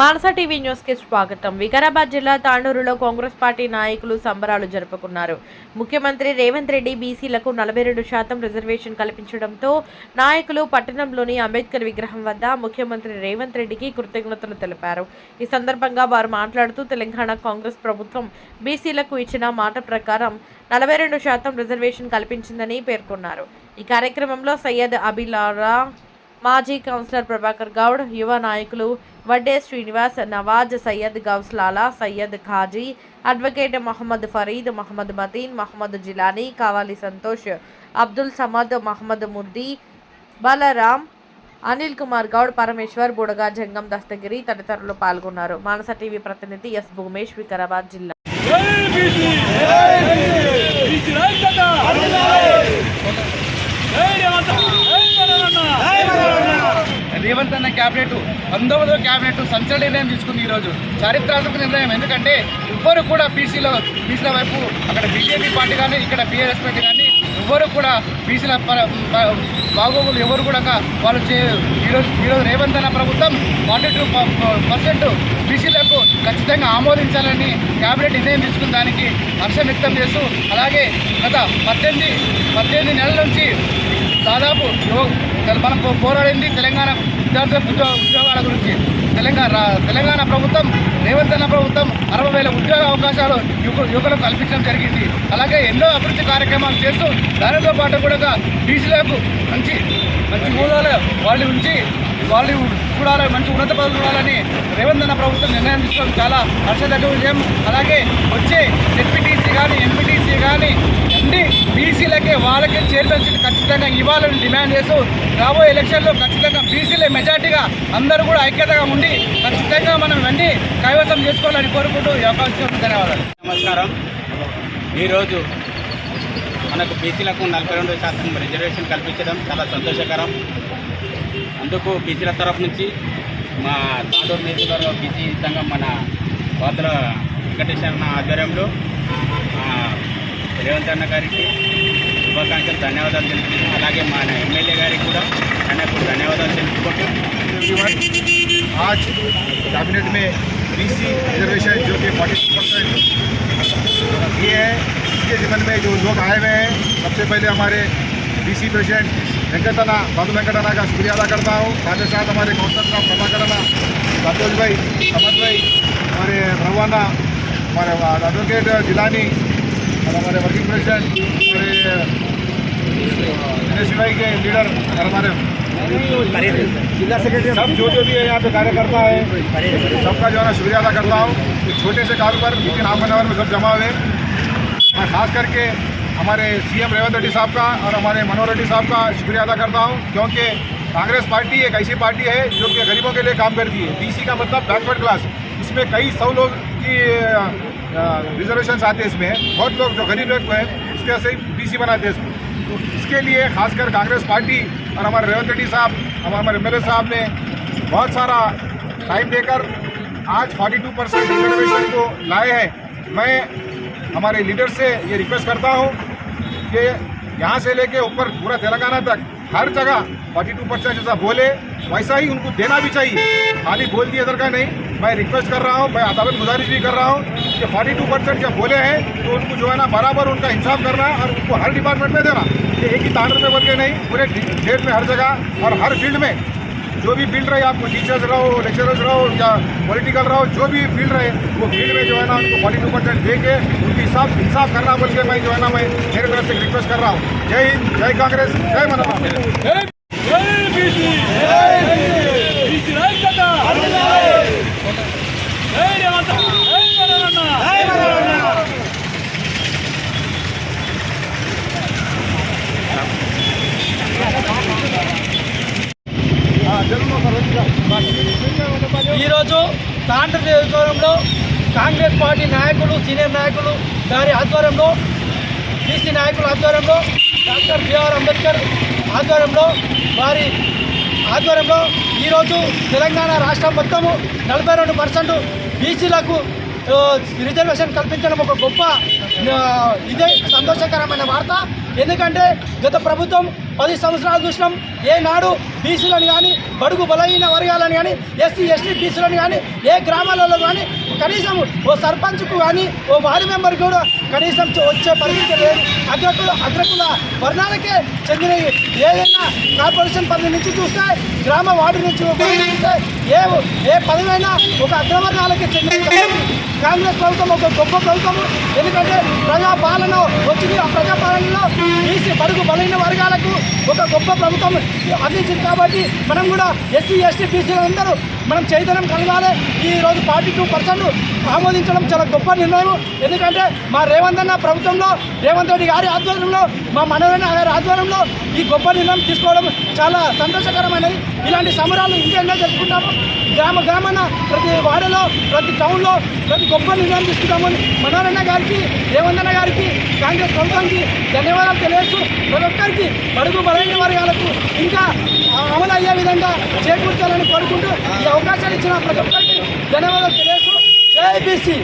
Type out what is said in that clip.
మానస TV న్యూస్కి స్వాగతం. వికారాబాద్ జిల్లా తాండూరులో కాంగ్రెస్ పార్టీ నాయకులు సంబరాలు జరుపుకున్నారు. ముఖ్యమంత్రి రేవంత్ రెడ్డి బీసీలకు నలభై రెండు శాతం రిజర్వేషన్ కల్పించడంతో నాయకులు పట్టణంలోని అంబేద్కర్ విగ్రహం వద్ద ముఖ్యమంత్రి రేవంత్ రెడ్డికి కృతజ్ఞతలు తెలిపారు. ఈ సందర్భంగా వారు మాట్లాడుతూ తెలంగాణ కాంగ్రెస్ ప్రభుత్వం బీసీలకు ఇచ్చిన మాట ప్రకారం నలభై రెండు శాతం రిజర్వేషన్ కల్పించిందని పేర్కొన్నారు. ఈ కార్యక్రమంలో సయ్యద్ అబిలారా మాజీ కౌన్సిలర్ ప్రభాకర్ గౌడ్ యువ నాయకులు వడ్డే శ్రీనివాస్ నవాజ్ సయ్యద్ గౌస్లాలా సయ్యద్ ఖాజీ అడ్వకేట్ మహమ్మద్ ఫరీద్ మహమ్మద్ మతీన్ మహమ్మద్ జిలానీ కావాలి సంతోష్ అబ్దుల్ సమద్ మహమ్మద్ ముద్ది బలరాం అనిల్ కుమార్ గౌడ్ పరమేశ్వర్ బుడగా జంగం దస్తగిరి తదితరులు పాల్గొన్నారు. మానస టీవీ ప్రతినిధి ఎస్ భూమేష్ వికారాబాద్ జిల్లా జై బీసీ బీసీ రైతన్న జై రేవంత్ జై మరణ రేవంత్ అన్న క్యాబినెట్ పంతొమ్మిదో క్యాబినెట్ సంచలన నిర్ణయం తీసుకుంది ఈరోజు. చారిత్రాత్మక నిర్ణయం ఎందుకంటే ఎవ్వరు కూడా బీసీలో బీసీల వైపు అక్కడ బీజేపీ పార్టీ కానీ ఇక్కడ బీఆర్ఎస్ పార్టీ కానీ ఎవరు కూడా బీసీల బాగోగులు ఎవరు కూడా వాళ్ళు చే ఈరోజు ఈరోజు రేవంత్ అన్న ప్రభుత్వం ఫార్టీ టూ పర్సెంట్ బీసీలకు ఖచ్చితంగా ఆమోదించాలని క్యాబినెట్ నిర్ణయం తీసుకున్న దానికి హర్షం వ్యక్తం చేస్తూ అలాగే గత పద్దెనిమిది పద్దెనిమిది నెలల నుంచి దాదాపు మనం పోరాడింది తెలంగాణ విద్యార్థుల ఉద్యోగ ఉద్యోగాల గురించి తెలంగాణ తెలంగాణ ప్రభుత్వం రేవంత్ అన్న ప్రభుత్వం అరవై వేల ఉద్యోగ అవకాశాలు యువకులకు కల్పించడం జరిగింది. అలాగే ఎన్నో అభివృద్ధి కార్యక్రమాలు చేస్తూ దానితో పాటు కూడా బీసీలకు మంచి మంచి హోదాలు వాళ్ళు ఉంచి వాళ్ళు చూడాలి మంచి ఉన్నత పదవులు చూడాలని రేవంత్ అన్న ప్రభుత్వం నిర్ణయం తీసుకోవడం చాలా హర్షదగ్గ విజయం అలాగే వచ్చే జెడ్పీటీసీ కానీ ఎంపీటీసీ కానీ ఉండి బీసీలకే వాళ్ళకే చైర్మన్ సీట్ ఖచ్చితంగా ఇవ్వాలని డిమాండ్ చేస్తూ రాబోయే ఎలక్షన్లో ఖచ్చితంగా బీసీలే మెజార్టీగా అందరూ కూడా ఐక్యతగా ఉండి ఖచ్చితంగా మనం అన్ని కైవసం చేసుకోవాలని కోరుకుంటూ ఈ అవకాశం ధన్యవాదాలు. నమస్కారం. ఈరోజు మనకు బీసీలకు నలభై రెండు శాతం రిజర్వేషన్ కల్పించడం చాలా సంతోషకరం. అందుకు బీసీల తరఫు నుంచి మా తాండూరు నియోజకవర్గ బీసీ సంఘం మన కోతల వెంకటేశ్వర ఆధ్వర్యంలో రేవంత్ అన్న గారికి శుభాకాంక్షలు ధన్యవాదాలు తెలుపుతున్నాం అలాగే మన ఎమ్మెల్యే గారికి కూడా ఆయనకు ధన్యవాదాలు తెలుపుకుంటూ आज कैबिनेट में बीसी रिजर्वेशन जो कि फोर्टी परसेंट ये है इसके जीवन में जो लोग आए हुए हैं सबसे पहले हमारे बीसी प्रेसिडेंट वेंकटना बाबू वेंकटना का शुक्रिया अदा करता हूँ साथ ही साथ हमारे काउंसलर साहब प्रभाकर अना संतोष भाई समद भाई हमारे भगवाना हमारे एडवोकेट जिलानी और हमारे वर्किंग प्रेसिडेंट हमारे भाई के लीडर और हमारे जिला सेक्रेटरी सब जो जो भी है यहाँ पे कार्यकर्ता है सबका जो है ना शुक्रिया अदा करता हूँ। छोटे से पर विदिन हाफ़ एन आवर में सब जमा हुए। मैं खास करके हमारे सीएम रेवंत रेड्डी साहब का और हमारे मनोहर रेड्डी साहब का शुक्रिया अदा करता हूँ क्योंकि कांग्रेस पार्टी एक ऐसी पार्टी है जो कि गरीबों के लिए काम करती है। बीसी का मतलब बैकवर्ड क्लास इसमें कई सौ लोग की रिजर्वेशन आते हैं इसमें। बहुत लोग जो गरीब लोग हैं इसके वजह से बीसी बनाते हैं तो इसके लिए खासकर कांग्रेस पार्टी और हमारे रेवंत रेड्डी साहब और हमारे एम साहब ने बहुत सारा टाइम देकर आज 42 परसेंट रिजर्वेशन को लाए हैं। मैं हमारे लीडर से ये रिक्वेस्ट करता हूँ कि यहाँ से लेके ऊपर पूरा तेलंगाना तक हर जगह 42 परसेंट जैसा बोले, वैसा ही उनको देना भी चाहिए। खाली बोल दिए इधर का नहीं। मैं रिक्वेस्ट कर रहा हूँ, मैं अदालत गुजारिश भी कर रहा हूँ कि 42 परसेंट जब बोले हैं तो उनको जो है ना बराबर उनका इंसाफ करना और उनको हर डिपार्टमेंट में देना। कि एक ही तांडर में बोल के नहीं, पूरे स्टेट में हर जगह और हर फ़ील्ड में। जो भी फ़ील्ड रहे, आपको टीचर्स रहो लेक्चरर्स रहो, या पॉलिटिकल रहो, जो भी फ़ील्ड रहे, वो फ़ील्ड में जो है ना उनको फोर्टी टू परसेंट दे के उनकी हिसाब इंसाफ करना बोल के मैं जो है ना, मैं मेरे तरफ़ से रिक्वेस्ट कर रहा हूँ। जय हिंद, जय कांग्रेस, जय मनोरमा ఈరోజు తాండ్ర నియోజకవర్గంలో కాంగ్రెస్ పార్టీ నాయకులు సీనియర్ నాయకులు గారి ఆధ్వర్యంలో బీసీ నాయకుల ఆధ్వర్యంలో డాక్టర్ బిఆర్ అంబేద్కర్ ఆధ్వర్యంలో వారి ఆధ్వర్యంలో ఈరోజు తెలంగాణ రాష్ట్రం మొత్తము నలభై రెండు పర్సెంట్ బీసీలకు రిజర్వేషన్ కల్పించడం ఒక గొప్ప ఇదే సంతోషకరమైన వార్త. ఎందుకంటే గత ప్రభుత్వం పది సంవత్సరాలు చూసినాం ఏనాడు బీసీలను కానీ బడుగు బలహీన వర్గాలను కానీ ఎస్సీ ఎస్టీ బీసీలను కానీ ఏ గ్రామాలలో కానీ కనీసం ఓ సర్పంచ్కు కానీ ఓ వార్డు మెంబర్ కూడా కనీసం వచ్చే పరిస్థితి లేదు. అగ్రకుల అగ్రకుల వర్ణాలకే చెందినవి. ఏదైనా కార్పొరేషన్ పరిధి నుంచి చూస్తే గ్రామ వార్డు నుంచి చూస్తే ఏ ఏ పదవైనా ఒక అగ్రవర్ణాలకి చెందిన కాంగ్రెస్ ప్రభుత్వం ఒక గొప్ప ప్రభుత్వం. ఎందుకంటే ప్రజాపాలన వచ్చింది. ఆ ప్రజాపాలనలో బీసీ బడుగు బలైన వర్గాలకు ఒక గొప్ప ప్రభుత్వం అందించింది కాబట్టి మనం కూడా ఎస్సీ ఎస్టీ బీసీలందరూ మనం చైతన్యం కలగాలి. ఈ రోజు ఫార్టీ టూ పర్సెంట్ ఆమోదించడం చాలా గొప్ప నిర్ణయం. ఎందుకంటే మా రేవంత్ అన్న ప్రభుత్వంలో రేవంత్ రెడ్డి గారి ఆధ్వర్యంలో మా మనోరణ గారి ఆధ్వర్యంలో ఈ గొప్ప నిర్ణయం తీసుకోవడం చాలా సంతోషకరమైనది. ఇలాంటి సమరాలు ఇంకెన్నో జరుపుకుంటాము. గ్రామ గ్రామాన ప్రతి వాడలో ప్రతి టౌన్లో ప్రతి గొప్ప నిర్ణయం తీసుకుంటామని మనోరణ గారికి రేవంత్ గారికి కాంగ్రెస్ ప్రభుత్వానికి ధన్యవాదాలు తెలియజేస్తూ ప్రతి ఒక్కరికి బడుగు బలైన వర్గాలకు ఇంకా అమలు అయ్యే విధంగా చేకూర్చాలని కోరుకుంటూ ఈ అవకాశాలు ఇచ్చిన ప్రతి ఒక్కరికి ధన్యవాదాలు తెలియజేస్తూ జై బీసీ.